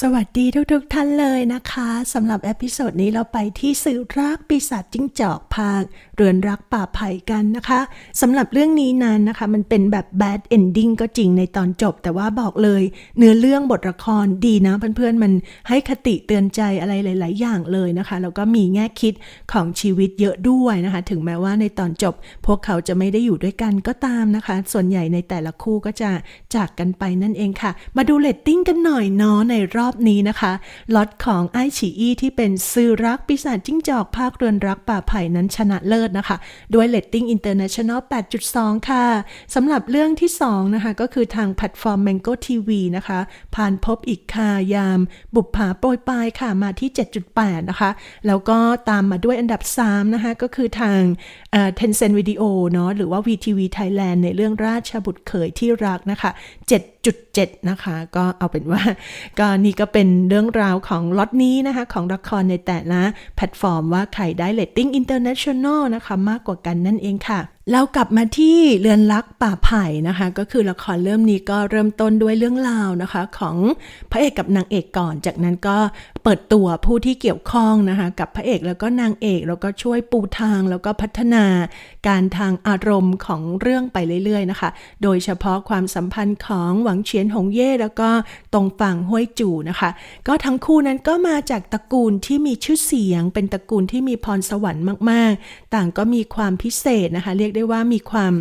สวัสดีทุกๆทท่านเลยนะคะสำหรับเอพิโซดนี้เราไปที่สื่อรักปีศาจจิ้งจอกภาคเรือนรักป่าไผ่กันนะคะสำหรับเรื่องนี้นั้นนะคะ มันเป็นแบบ bad ending ก็จริงในตอนจบ แต่ว่าบอกเลย เนื้อเรื่องบทละครดีนะเพื่อนๆมันให้คติเตือนใจอะไรหลาย ๆ อย่างเลยนะคะ แล้วก็มีแง่คิดของชีวิตเยอะด้วยนะคะ ถึงแม้ว่าในตอนจบ พวกเขาจะไม่ได้อยู่ด้วยกันก็ตามนะคะ ส่วนใหญ่ในแต่ละคู่ก็จะจากกันไปนั่นเองค่ะ มาดูเรตติ้งกันหน่อยเนาะในรอบนี้นะคะล็อตของไอฉีอี้ที่เป็นซื้อรักปีศาจจิ้งจอกภาคเรือนรักป่าไผ่นั้นชนะเลิศนะคะ ด้วยเรตติ้ง international 8.2 ค่ะสำหรับเรื่องที่ 2 นะคะ ก็คือทางแพลตฟอร์ม Mango TV นะคะ ผ่านพบอีกคายาม บุปผาโปรยปลายค่ะมาที่ 7.8 นะคะ แล้วก็ตามมาด้วยอันดับ 3 นะคะ ก็คือทางเอ่อ Tencent Video เนาะหรือว่า VTV Thailand ในเรื่องราชบุตรเขยที่รักนะคะ 7 7.7นะคะ ก็เอาเป็นว่าก็นี่ก็เป็นเรื่องราวของล็อตนี้นะคะ ของละครในแต่ละแพลตฟอร์มว่าใครได้เลตติ้งอินเตอร์เนชั่นแนลนะคะ มากกว่ากันนั่นเองค่ะ เรากลับมาที่เรือนรักป่าไผ่นะคะ ก็คือละครเริ่มนี้ก็เริ่มต้นด้วยเรื่องราวนะคะ ของพระเอกกับนางเอกก่อน จากนั้นก็เปิดตัวผู้ที่เกี่ยวข้องนะคะ กับพระเอกแล้วก็นางเอกแล้วก็ช่วยปูทางแล้วก็พัฒนาการทางอารมณ์ของเรื่องไปเรื่อยๆนะคะ โดยเฉพาะความสัมพันธ์ของหวังเฉียนหงเย่แล้วก็ตรงฝั่งห้วยจู่นะคะ ก็ทั้งคู่นั้นก็มาจากตระกูลที่มีชื่อเสียง เป็นตระกูลที่มีพรสวรรค์มาก ๆ ต่างก็มีความพิเศษนะคะ เรียกได้ว่ามีความ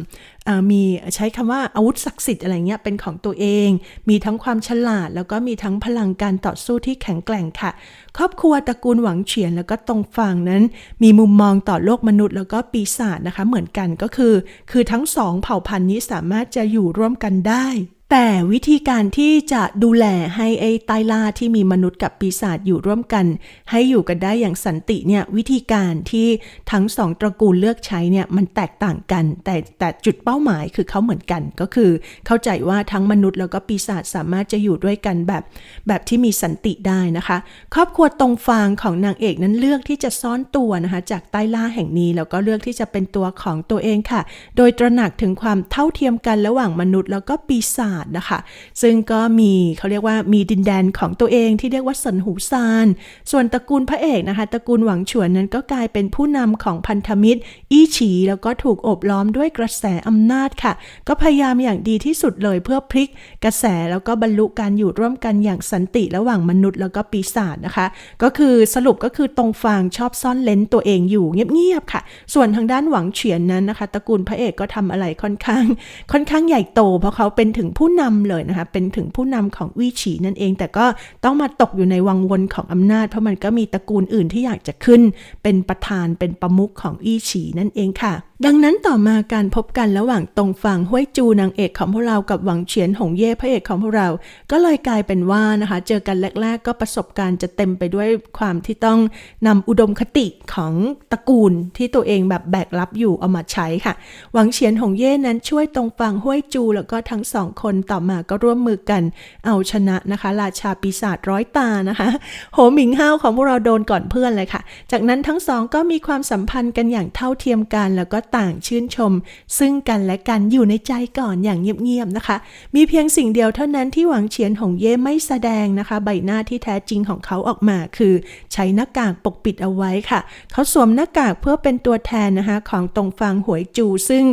มีใช้คำว่าอาวุธศักดิ์สิทธิ์อะไรเงี้ยเป็นของตัวเอง มีทั้งความฉลาด แล้วก็มีทั้งพลังการต่อสู้ที่แข็งแกร่งค่ะ ครอบครัวตระกูลหวังเฉียนแล้วก็ตรงฝั่งนั้น มีมุมมองต่อโลกมนุษย์ แล้วก็ปีศาจนะคะเหมือนกันก็คือ คือทั้งสองเผ่าพันธุ์นี้สามารถจะอยู่ร่วมกันได้ แต่วิธีการที่จะดูแลให้ไอ้ใต้ล่าที่มีมนุษย์กับปีศาจอยู่ร่วมกัน ให้อยู่กันได้อย่างสันติเนี่ยวิธีการที่ทั้งสองตระกูลเลือกใช้เนี่ยมันแตกต่างกัน แต่แต่จุดเป้าหมายคือเขาเหมือนกัน ก็คือเข้าใจว่าทั้งมนุษย์แล้วก็ปีศาจสามารถจะอยู่ด้วยกันแบบ แบบที่มีสันติได้นะคะ ครอบครัวตรงฟางของนางเอกนั้นเลือกที่จะซ่อนตัวนะคะจากใต้ล่าแห่งนี้แล้วก็เลือกที่จะเป็นตัวของตัวเองค่ะ โดยตระหนักถึงความเท่าเทียมกันระหว่างมนุษย์แล้วก็ปีศาจนะคะ ซึ่งก็มีเขาเรียกว่ามีดินแดนของตัวเองที่เรียกว่าสันหูซาน ส่วนตระกูลพระเอกนะคะ ตระกูลหวังฉวนนั้นก็กลายเป็นผู้นำของพันธมิตร อี้ฉี แล้วก็ถูกโอบล้อมด้วยกระแสอำนาจค่ะ ก็พยายามอย่างดีที่สุดเลยเพื่อพลิกกระแสแล้วก็บรรลุการอยู่ร่วมกันอย่างสันติระหว่างมนุษย์แล้วก็ปีศาจนะคะ ก็คือสรุปก็คือตรงฟางชอบซ่อนเลนตัวเองอยู่เงียบๆค่ะ ส่วนทางด้านหวังเฉียนนั้นนะคะ ตระกูลพระเอกก็ทำอะไรค่อนข้าง ค่อนข้างใหญ่โตเพราะเขาเป็นถึงผูู้้นำเลยนะคะ เป็นถึงผู้นำของวี่ฉีนั่นเอง แต่ก็ต้องมาตกอยู่ในวังวนของอำนาจ เพราะมันก็มีตระกูลอื่นที่อยากจะขึ้น เป็นประธานเป็นประมุขของอี้ฉีนั่นเองค่ะ ดังนั้นต่อมาการพบกันระหว่างตรงฝั่งห้วยจูนางเอกของพวกเรากับหวังเฉียนหงเย่พระเอกของพวกเรา ก็เลยกลายเป็นว่านะคะ เจอกันแรก ๆ ก็ประสบการณ์จะเต็มไปด้วยความที่ต้องนำอุดมคติของตระกูลที่ตัวเองแบบแบกรับอยู่เอามาใช้ค่ะ หวังเฉียนหงเย่นั้นช่วยตรงฝั่งห้วยจู แล้วก็ทั้งสองคนต่อมาก็ร่วมมือกัน เอาชนะนะคะ ราชาปีศาจร้อยตานะคะโหหมิงห้าวของพวกเราโดนก่อนเพื่อนเลยค่ะ จากนั้นทั้งสองก็มีความสัมพันธ์กันอย่างเท่าเทียมกันแล้วก็ต่างชื่นชม ซึ่งกันและกันอยู่ในใจก่อนอย่างเงียบๆนะคะ มีเพียงสิ่งเดียวเท่านั้นที่หวังเฉียนหงเย่ไม่แสดงนะคะ ใบหน้าที่แท้จริงของเขาออกมาคือ ใช้หน้ากากปกปิดเอาไว้ค่ะ เขาสวมหน้ากากเพื่อเป็นตัวแทนนะคะของตรงฟางหวยจู ซึ่ง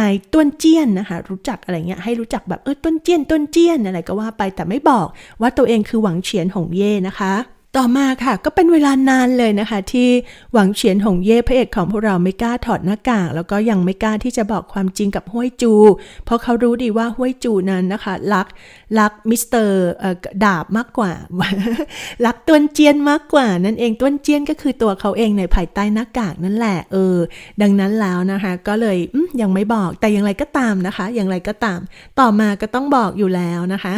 นายต้วนเจี้ยนนะคะรู้จักอะไรเงี้ยให้รู้จักแบบเออต้วนเจี้ยนต้วนเจี้ยนอะไรก็ว่าไปแต่ไม่บอก ว่าตัวเองคือหวังเฉียนหงเย่นะคะ ต่อมาค่ะก็เป็นเวลานานเลยนะคะ ที่หวังเฉียนหงเย่พระเอกของพวกเราไม่กล้าถอดหน้ากาก แล้วก็ยังไม่กล้าที่จะบอกความจริงกับห้วยจู เพราะเขารู้ดีว่าห้วยจูนั้นนะคะ รักรักมิสเตอร์ดาบมากกว่า รักต้วนเจียนมากกว่า นั่นเองต้วนเจียนก็คือตัวเขาเองในภายใต้หน้ากากนั่นแหละเออ ดังนั้นแล้วนะคะ ก็เลยยังไม่บอกแต่อย่างไรก็ตามนะคะ อย่างไรก็ตาม ต่อมาก็ต้องบอกอยู่แล้วนะคะ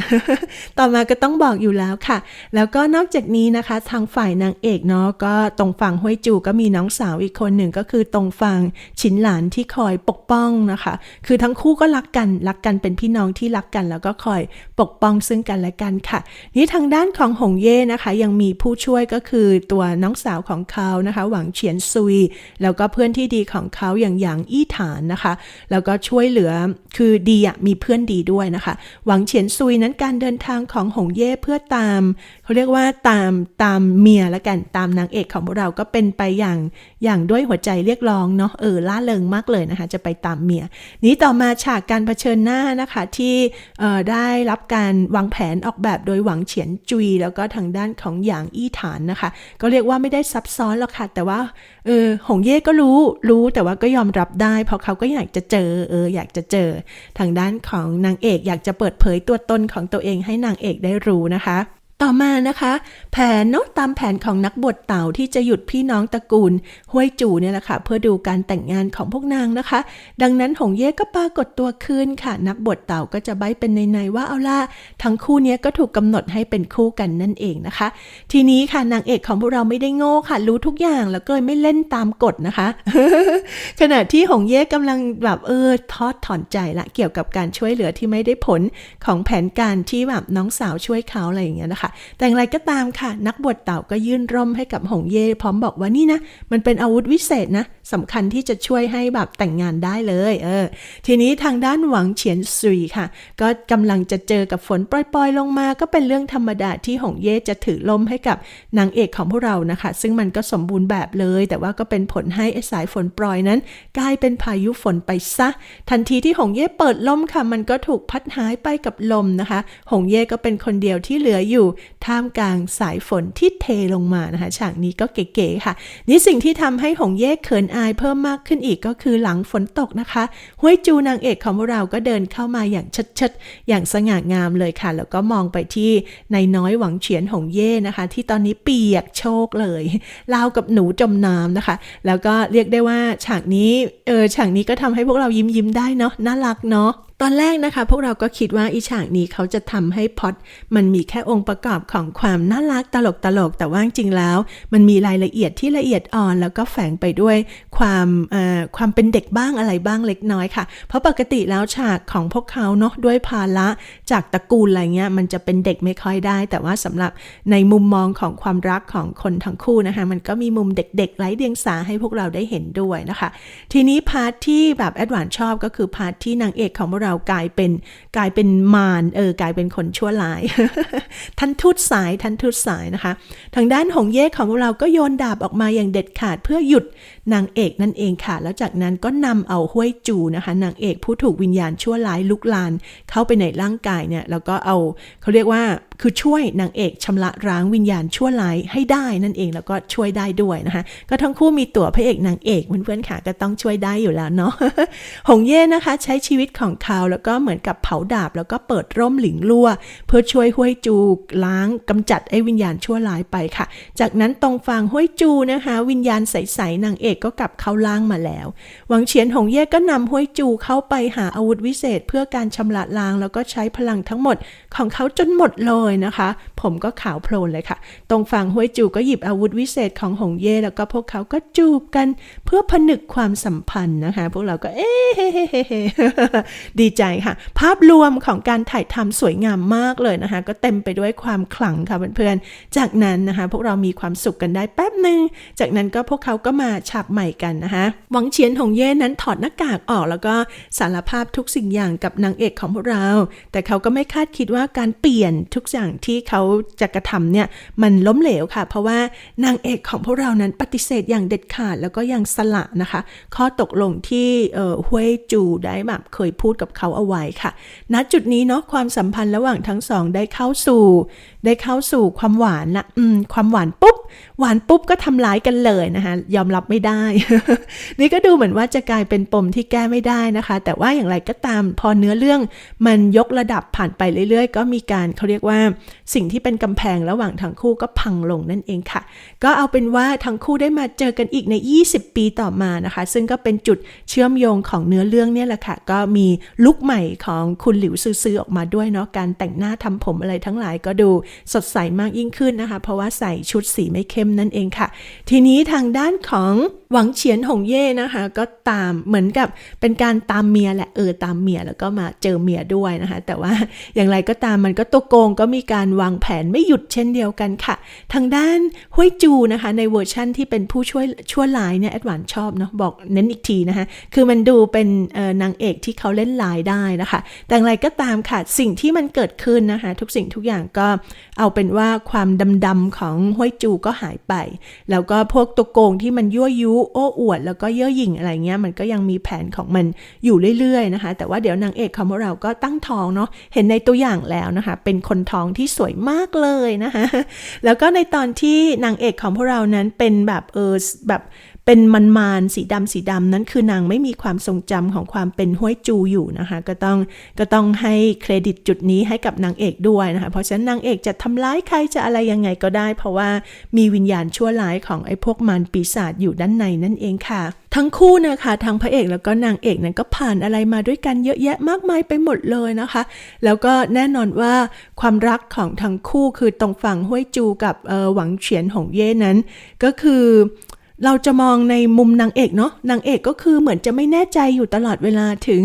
ต่อมาก็ต้องบอกอยู่แล้วค่ะ แล้วก็นอกจากนี้นะคะนะคะ ทางฝ่ายนางเอกเนาะก็ตรงฝั่งห้วยจูก็มีน้องสาวอีกคนหนึ่งก็คือตรงฝั่งฉินหลานที่คอยปกป้องนะคะ คือทั้งคู่ก็รักกันรักกันเป็นพี่น้องที่รักกัน แล้วก็คอยปกป้องซึ่งกันและกันค่ะ นี่ทางด้านของหงเย่นะคะ ยังมีผู้ช่วยก็คือตัวน้องสาวของเขานะคะ หวังเฉียนซุย แล้วก็เพื่อนที่ดีของเขาอย่างหยางอี้ฐานนะคะ แล้วก็ช่วยเหลือคือดีอะมีเพื่อนดีด้วยนะคะ หวังเฉียนซุยนั้นการเดินทางของหงเย่เพื่อตาม เขาเรียกว่าตามตามเมียละกันตามนางเอกของพวกเราก็เป็นไปอย่างอย่างด้วยหัวใจเรียกร้องเนาะเออล่าเริงมากเลยนะคะ จะไปตามเมีย นี้ต่อมาฉากการเผชิญหน้านะคะที่เอ่อได้รับการวางแผนออกแบบโดยหวังเฉียนจุย แล้วก็ทางด้านของหยางอี้ฐานนะคะ ก็เรียกว่าไม่ได้ซับซ้อนหรอกค่ะ แต่ว่าเออหงเย่ก็รู้รู้แต่ว่าก็ยอมรับได้ เพราะเขาก็อยากจะเจอเอออยากจะเจอ ทางด้านของนางเอกอยากจะเปิดเผยตัวตนของตัวเองให้นางเอกได้รู้นะคะ ต่อมานะคะ แผนเนาะตามแผนของนักบวชเต่าที่จะหยุดพี่น้องตระกูลห้วยจูเนี่ยแหละค่ะเพื่อดูการแต่งงานของพวกนางนะคะ ดังนั้นหงเย่ก็ปรากฏตัวขึ้นค่ะ นักบวชเต่าก็จะใบเป็นใน ๆ ว่าเอาล่ะทั้งคู่เนี้ยก็ถูกกำหนดให้เป็นคู่กันนั่นเองนะคะ ทีนี้ค่ะนางเอกของพวกเราไม่ได้โง่ค่ะ รู้ทุกอย่างแล้วก็เลยไม่เล่นตามกฎนะคะ ขณะที่หงเย่กำลังแบบเออทอดถอนใจละเกี่ยวกับการช่วยเหลือที่ไม่ได้ผลของแผนการที่แบบน้องสาวช่วยเขาอะไรอย่างเงี้ยนะคะแต่อย่างไรก็ตามค่ะ นักบวชเต่าก็ยื่นร่มให้กับหงเย่พร้อมบอกว่านี่นะ มันเป็นอาวุธวิเศษนะสำคัญที่จะช่วยให้แบบแต่งงานได้เลยเออทีนี้ทางด้านหวังเฉียนซุยค่ะ ก็กำลังจะเจอกับฝนปล่อยๆ ลงมา ก็เป็นเรื่องธรรมดาที่หงเย่จะถือล่มให้กับนางเอกของพวกเรานะคะ ซึ่งมันก็สมบูรณ์แบบเลย แต่ว่าก็เป็นผลให้ไอ้สายฝนปล่อยนั้น กลายเป็นพายุฝนไปซะ ทันทีที่หงเย่เปิดล่มค่ะ มันก็ถูกพัดหายไปกับลมนะคะ หงเย่ก็เป็นคนเดียวที่เหลืออยู่ท่ามกลางสายฝนที่เทลงมานะคะ ฉากนี้ก็เก๋ๆค่ะ นี่สิ่งที่ทำให้หงเย่เขินอายเพิ่มมากขึ้นอีกก็คือหลังฝนตกนะคะห้วยจูนางเอกของพวกเราก็เดินเข้ามาอย่างชัดๆ อย่างสง่างามเลยค่ะ แล้วก็มองไปที่นายน้อยหวังเฉียนหงเย่นะคะ ที่ตอนนี้เปียกโชกเลยราวกับหนูจมน้ำนะคะ แล้วก็เรียกได้ว่าฉากนี้เออฉากนี้ก็ทำให้พวกเรายิ้มยิ้มได้เนาะน่ารักเนาะ ตอนแรกนะคะ พวกเราก็คิดว่าอีฉากนี้เขาจะทำให้พอดมันมีแค่องค์ประกอบของความน่ารักตลกตลกแต่ว่าจริงๆแล้ว มันมีรายละเอียดที่ละเอียดอ่อน แล้วก็แฝงไปด้วยความความเป็นเด็กบ้างอะไรบ้างเล็กน้อยค่ะ เพราะปกติแล้วฉากของพวกเขาเนาะด้วยภาระจากตระกูลอะไรเงี้ยมันจะเป็นเด็กไม่ค่อยได้ แต่ว่าสำหรับในมุมมองของความรักของคนทั้งคู่นะคะมันก็มีมุมเด็กๆไร้เดียงสาให้พวกเราได้เห็นด้วยนะคะ ทีนี้พาร์ทที่แบบแอดวานชอบก็คือพาร์ทที่นางเอกของพวกเรากลายเป็นกลายเป็นมารเออกลายเป็นคนชั่วร้ายท่านทูตสายท่านทูตสายนะคะ ทางด้านหงเย่ของพวกเราก็โยนดาบออกมาอย่างเด็ดขาดเพื่อหยุดนางเอกนั่นเองค่ะ แล้วจากนั้นก็นำเอาห้วยจูนะคะนางเอกผู้ถูกวิญญาณชั่วร้ายลุกลาน เข้าไปในร่างกายเนี่ยแล้วก็เอาเขาเรียกว่าคือช่วยนางเอกชำระร้างวิญญาณชั่วร้ายให้ได้นั่นเองแล้วก็ช่วยได้ด้วยนะคะก็ทั้งคู่มีตัวพระเอกนางเอกเพื่อนๆค่ะก็ต้องช่วยได้อยู่แล้วเนาะหงเย่นะคะ ใช้ชีวิตของเขาแล้วก็เหมือนกับเผาดาบ แล้วก็เปิดร่มหลิงลั่ว เพื่อช่วยห้วยจูล้างกำจัดไอ้วิญญาณชั่วร้ายไปค่ะ จากนั้นตรงฟางห้วยจูนะคะ วิญญาณใสๆนางเอกก็กลับเข้าล่างมาแล้ว หวังเฉียนหงเย่ก็นำห้วยจูเข้าไปหาอาวุธวิเศษ เพื่อการชำระล้างแล้วก็ใช้พลังทั้งหมดของเขาจนหมดเลยนะคะ ผมก็ขาวโพลนเลยค่ะ ตรงฝั่งห้วยจูก็หยิบอาวุธวิเศษของหงเย่แล้วก็พวกเขาก็จูบกันเพื่อผนึกความสัมพันธ์นะคะ พวกเราก็เอ๊ะเฮ้เฮ้เฮ้เฮ้ดีใจค่ะ ภาพรวมของการถ่ายทำสวยงามมากเลยนะคะ ก็เต็มไปด้วยความขลังค่ะเพื่อนๆ จากนั้นนะคะ พวกเรามีความสุขกันได้แป๊บหนึ่ง จากนั้นก็พวกเขาก็มาฉากใหม่กันนะคะหวังเฉียนหงเย่นั้นถอดหน้ากากออกแล้วก็สารภาพทุกสิ่งอย่างกับนางเอกของพวกเรา แต่เขาก็ไม่คาดคิดว่าการเปลี่ยนทุกอย่างที่เขาจะกระทำเนี่ยมันล้มเหลวค่ะ เพราะว่านางเอกของพวกเรานั้นปฏิเสธอย่างเด็ดขาดแล้วก็ยังสละนะคะ ข้อตกลงที่เอ่อห้วยจูได้แบบเคยพูดกับเขาเอาไว้ค่ะ ณ จุดนี้เนาะความสัมพันธ์ระหว่างทั้งสองได้เข้าสู่ได้เข้าสู่ความหวานละอืมความหวานปุ๊บ หวานปุ๊บก็ทำร้ายกันเลยนะคะยอมรับไม่ได้ นี่ก็ดูเหมือนว่าจะกลายเป็นปมที่แก้ไม่ได้นะคะ แต่ว่าอย่างไรก็ตามพอเนื้อเรื่องมันยกระดับผ่านไปเรื่อยๆ ก็มีการเขาเรียกว่าสิ่งที่เป็นกำแพงระหว่างทั้งคู่ก็พังลงนั่นเองค่ะ ก็เอาเป็นว่าทั้งคู่ได้มาเจอกันอีกใน 20 ปีต่อมานะคะ ซึ่งก็เป็นจุดเชื่อมโยงของเนื้อเรื่องเนี่ยแหละค่ะ ก็มีลุคใหม่ของคุณหลิวซื้อๆออกมาด้วยเนาะการแต่งหน้าทำผมอะไรทั้งหลายก็ดูสดใสมากยิ่งขึ้นนะคะ เพราะว่าใส่ชุดสีไม่เข้มนั่นเองค่ะ ทีนี้ทางด้านของหวังเฉียนหงเย่นะคะ ก็ตามเหมือนกับเป็นการตามเมียแหละเออตามเมียแล้วก็มาเจอเมียด้วยนะคะ แต่ว่าอย่างไรก็ตามมันก็ตัวโกงก็มีการวางแผนไม่หยุดเช่นเดียวกันค่ะ ทางด้านห้วยจูนะคะในเวอร์ชั่นที่เป็นผู้ช่วยชั่วร้ายเนี่ยแอดวานชอบเนาะบอกเน้นอีกทีนะคะคือมันดูเป็นออนางเอกที่เขาเล่นลายได้นะคะ แต่อย่างไรก็ตามค่ะสิ่งที่มันเกิดขึ้นนะคะ ทุกสิ่งทุกอย่างก็เอาเป็นว่าความดำๆของห้วยจูก็หายไป แล้วก็พวกตัวโกงที่มันยั่วยุโอ้อวด แล้วก็เย่อหยิ่งอะไรเงี้ยมันก็ยังมีแผนของมันอยู่เรื่อยๆนะคะ แต่ว่าเดี๋ยวนางเอกของพวกเราก็ตั้งท้องเนาะเห็นในตัวอย่างแล้วนะคะ เป็นคนท้องที่สวยมากเลยนะคะแล้วก็ในตอนที่นางเอกของพวกเรานั้นเป็นแบบเออแบบ เป็นมันมานๆสีดำสีดำนั้นคือนางไม่มีความทรงจำของความเป็นห้วยจูอยู่นะคะ ก็ต้องก็ต้องให้เครดิตจุดนี้ให้กับนางเอกด้วยนะคะ เพราะฉะนั้นนางเอกจะทำร้ายใครจะอะไรยังไงก็ได้ เพราะว่ามีวิญญาณชั่วร้ายของไอ้พวกมารปีศาจอยู่ด้านในนั่นเองค่ะ ทั้งคู่นะคะทั้งพระเอกแล้วก็นางเอกนั้นก็ผ่านอะไรมาด้วยกันเยอะแยะมากมายไปหมดเลยนะคะ แล้วก็แน่นอนว่าความรักของทั้งคู่คือตรงฝั่งห้วยจูกับออหวังเฉียนหงเย่นั้น ก็คือ เราจะมองในมุมนางเอกเนาะนางเอกก็คือเหมือนจะไม่แน่ใจอยู่ตลอดเวลาถึง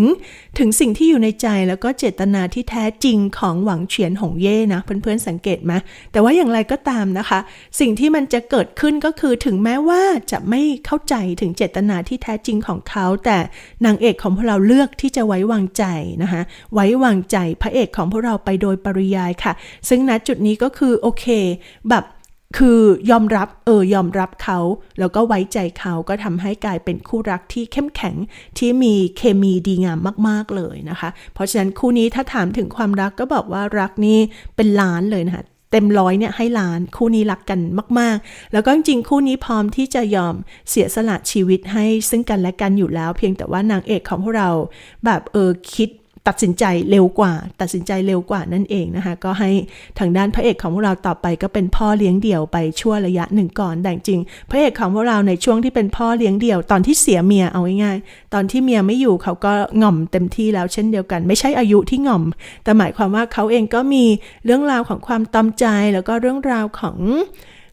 ถึงสิ่งที่อยู่ในใจแล้วก็เจตนาที่แท้จริงของหวังเฉียนหงเย่นะเพื่อนๆสังเกตไหมแต่ว่าอย่างไรก็ตามนะคะ สิ่งที่มันจะเกิดขึ้นก็คือถึงแม้ว่าจะไม่เข้าใจถึงเจตนาที่แท้จริงของเขา แต่นางเอกของพวกเราเลือกที่จะไว้วางใจนะคะไว้วางใจพระเอกของพวกเราไปโดยปริยายค่ะ ซึ่งณจุดนี้ก็คือโอเค แบบ คือยอมรับเออยอมรับเขา แล้วก็ไว้ใจเขาก็ทำให้กลายเป็นคู่รักที่เข้มแข็งที่มีเคมีดีงามมาก ๆ เลยนะคะ เพราะฉะนั้นคู่นี้ถ้าถามถึงความรักก็บอกว่ารักนี่เป็นล้านเลยนะคะเต็มร้อยเนี่ยให้ล้านคู่นี้รักกันมาก ๆ แล้วก็จริงคู่นี้พร้อมที่จะยอมเสียสละชีวิตให้ซึ่งกันและกันอยู่แล้ว เพียงแต่ว่านางเอกของพวกเราแบบเออคิด ตัดสินใจเร็วกว่า ตัดสินใจเร็วกว่านั่นเองนะคะก็ให้ทางด้านพระเอกของพวกเราต่อไปก็เป็นพ่อเลี้ยงเดี่ยวไปชั่วระยะหนึ่งก่อนแต่จริง พระเอกของพวกเราในช่วงที่เป็นพ่อเลี้ยงเดี่ยวตอนที่เสียเมียเอาง่ายๆตอนที่เมียไม่อยู่เขาก็ง่อมเต็มที่แล้วเช่นเดียวกัน ไม่ใช่อายุที่ง่อม แต่หมายความว่าเขาเองก็มีเรื่องราวของความตอมใจแล้วก็เรื่องราวของ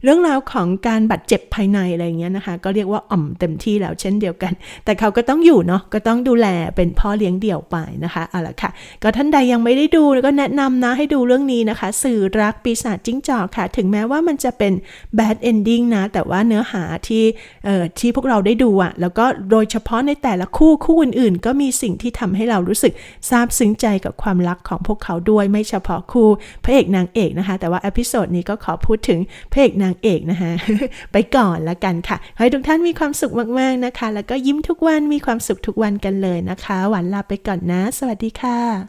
เรื่องราวของการบาดเจ็บภายในอะไรเงี้ยนะคะ ก็เรียกว่าอ่อมเต็มที่แล้วเช่นเดียวกัน แต่เขาก็ต้องอยู่เนาะก็ต้องดูแลเป็นพ่อเลี้ยงเดี่ยวไปนะคะเอาละค่ะ ก็ท่านใดยังไม่ได้ดูก็แนะนำนะให้ดูเรื่องนี้นะคะ สื่อรักปีศาจจิ้งจอกค่ะ ถึงแม้ว่ามันจะเป็น bad ending นะ แต่ว่าเนื้อหาที่เอ่อที่พวกเราได้ดูอะแล้วก็โดยเฉพาะในแต่ละคู่คู่อื่นๆ ก็มีสิ่งที่ทำให้เรารู้สึกซาบซึ้งใจกับความรักของพวกเขาด้วยไม่เฉพาะคู่พระเอกนางเอกนะคะ แต่ว่าอพิโซดนี้ก็ขอพูดถึงพระเอกนางเอกนะคะ ไปก่อนละกันค่ะขอให้ทุกท่านมีความสุขมากๆนะคะ แล้วก็ยิ้มทุกวันมีความสุขทุกวันกันเลยนะคะ หวานลาไปก่อนนะ สวัสดีค่ะ